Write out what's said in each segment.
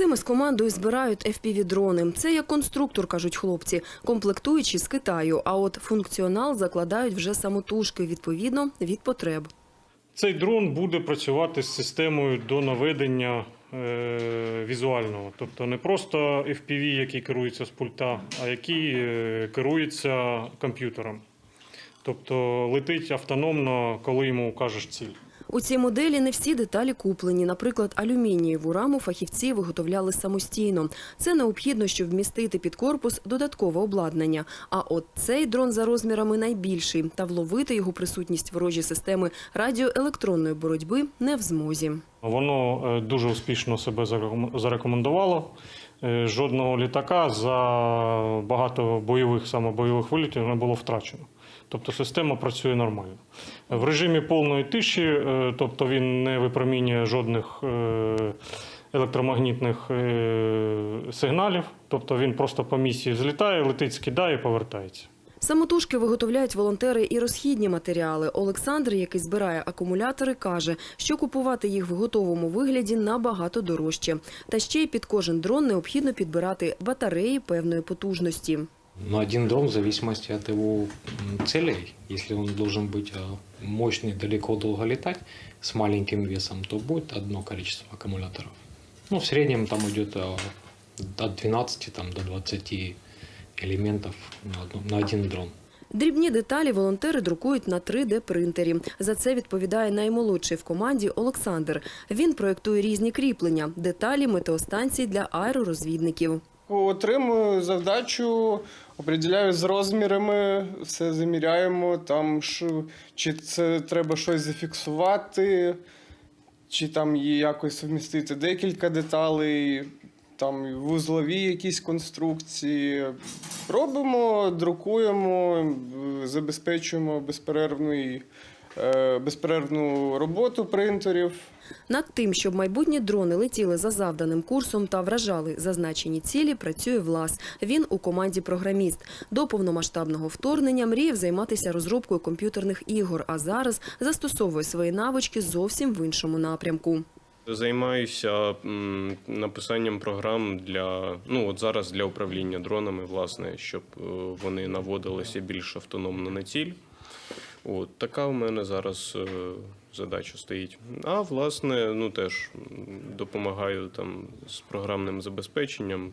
Максим із командою збирають FPV-дрони. Це як конструктор, кажуть хлопці, комплектуючі з Китаю. А от функціонал закладають вже самотужки, відповідно від потреб. Цей дрон буде працювати з системою до наведення е, візуального, тобто не просто FPV, який керується з пульта, а який е, керується комп'ютером. Тобто летить автономно, коли йому кажеш ціль. У цій моделі не всі деталі куплені. Наприклад, алюмінієву раму фахівці виготовляли самостійно. Це необхідно, щоб вмістити під корпус додаткове обладнання. А от цей дрон за розмірами найбільший, та вловити його присутність ворожі системи радіоелектронної боротьби не в змозі. Воно е, дуже успішно себе зареком- зарекомендувало. Е, Жодного літака за багато бойових, саме бойових вилітів не було втрачено. Тобто система працює нормально. В режимі повної тиші, е, тобто він не випромінює жодних е, електромагнітних сигналів, тобто він просто по місії злітає, летить, скидає повертається. Самотужки виготовляють волонтери і розхідні матеріали. Олександр, який збирає акумулятори, каже, що купувати їх в готовому вигляді набагато дорожче. Та ще й під кожен дрон необхідно підбирати батареї певної потужності. На один дрон в зависимости от его целей, если он должен быть мощный, далеко долго летать, с маленьким весом, то будет одно количество аккумуляторов. Ну, в среднем там идет от 12 там, до 20 элементов на, одну- на один дрон. Дрібні деталі волонтери друкують на 3D-принтері. За це відповідає наймолодший в команді Олександр. Він проєктує різні кріплення, деталі метеостанцій для аеророзвідників. Отримую завдачу, определяю з розмірами, все заміряємо, там чи це треба щось зафіксувати, чи там є якось вмістити декілька деталей, там вузлові якісь конструкції. Робимо, друкуємо, забезпечуємо безперервний, е, безперервну роботу принтерів. Над тим, щоб майбутні дрони летіли за завданим курсом та вражали зазначені цілі, працює Влас. Він у команді програміст. До повномасштабного вторгнення мріяв займатися розробкою комп'ютерних ігор, а зараз застосовує свої навички зовсім в іншому напрямку. Займаюся м, написанням програм для ну от зараз для управління дронами, власне, щоб е, вони наводилися більш автономно на ціль. От така у мене зараз е, задача стоїть. А власне, ну теж допомагаю там з програмним забезпеченням,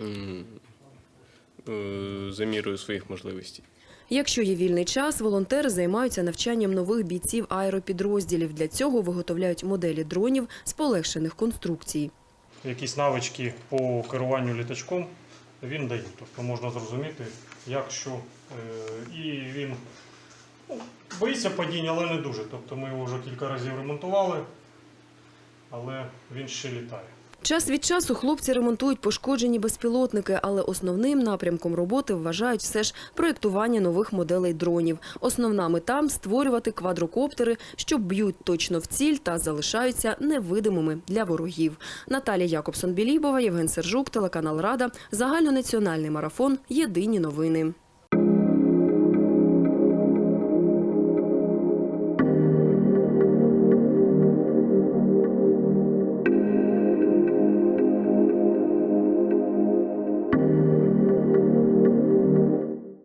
м, е, за мірою своїх можливостей. Якщо є вільний час, волонтери займаються навчанням нових бійців аеропідрозділів. Для цього виготовляють моделі дронів з полегшених конструкцій. Якісь навички по керуванню літачком він дає. Тобто можна зрозуміти, як що. Е, І він ну, боїться падіння, але не дуже. Тобто ми його вже кілька разів ремонтували, але він ще літає. Час від часу хлопці ремонтують пошкоджені безпілотники, але основним напрямком роботи вважають все ж проєктування нових моделей дронів. Основна мета – створювати квадрокоптери, що б'ють точно в ціль та залишаються невидимими для ворогів. Наталія Якобсон-Білібова, Євген Сержук, телеканал Рада, загальнонаціональний марафон. Єдині новини.